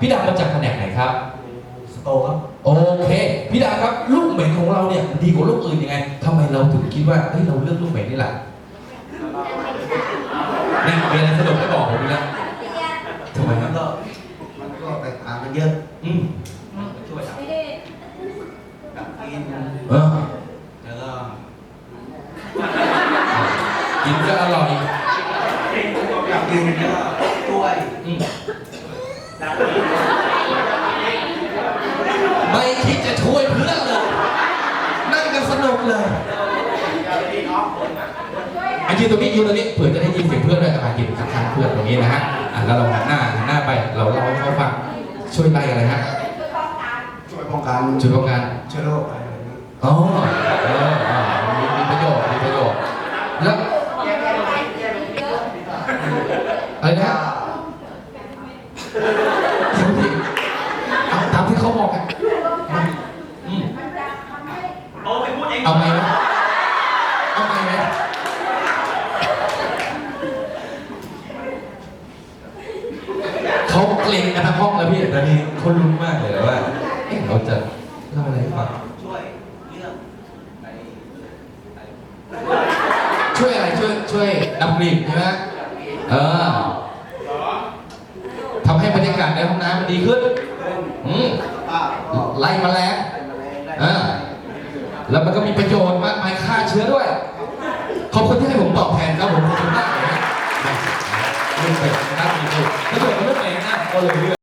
พี่ดามาจากแผนกไหนครับ สโตครับ โอเค พี่ดาครับลูกเหม็นของเราเนี่ยดีกว่าลูกอื่นยังไงทำไมเราถึงคิดว่าเฮ้ยเราเลือกลูกเหม็นนี่แหละนี่มีอะไรสนุกให้บอกผมอีกแล้วทำไมคมัรับนก็มันก็แตกต่างกันเยอะอืมช่วยดับกลินเออแล้วก็กินก็อร่อยดับกลินแล้วก็ช่วยอืม ไม่คิดจะช่วยเพื่อนเลย นั่งกันสนุกเลยอะยืนตรงนี้ยืนตรงนี้เผื่อจะได้ยินเสียงเพื่อนด้วยอะยืนข้างๆเพื่อนตรงนี้นะฮะอะแล้วเราหันหน้าหันหน้าไปเราเล่าให้เขาฟังช่วยไล่อะไรฮะช่วยป้องกันช่วยป้องกันเชื้อโรคอะไรแบบนี้อ๋อเอออ่ามีมีประโยชน์มีประโยชน์แล้วอะไรนะเอาตามที่เขาบอกกันอืม โอ้ไปพูดเอง เอาไหมไหมเอาไหมไหม เขาเกรงกันทั้งห้องแล้วพี่ตอนนี้เขาลุ้นมากเลยว่าเอ๊ะเราจะเล่าอะไรให้ฟังช่วยเรื่องไอ้ไอ้ช่วยอะไรช่วยช่วยดับกลิ่นใช่ไหมเออทำให้บรรยากาศในห้องน้ำมันดีขึ้นอืมป้าก็ไล่แมลงไอ้แมลงได้อ่าแล้วมันก็มีประโยชน์มากมายฆ่าเชื้อด้วย ครับผมขอบคุณมากเลยนะนี่เป็นนักถ้าเกิดมันไม่เองนนะก็เลยเลือก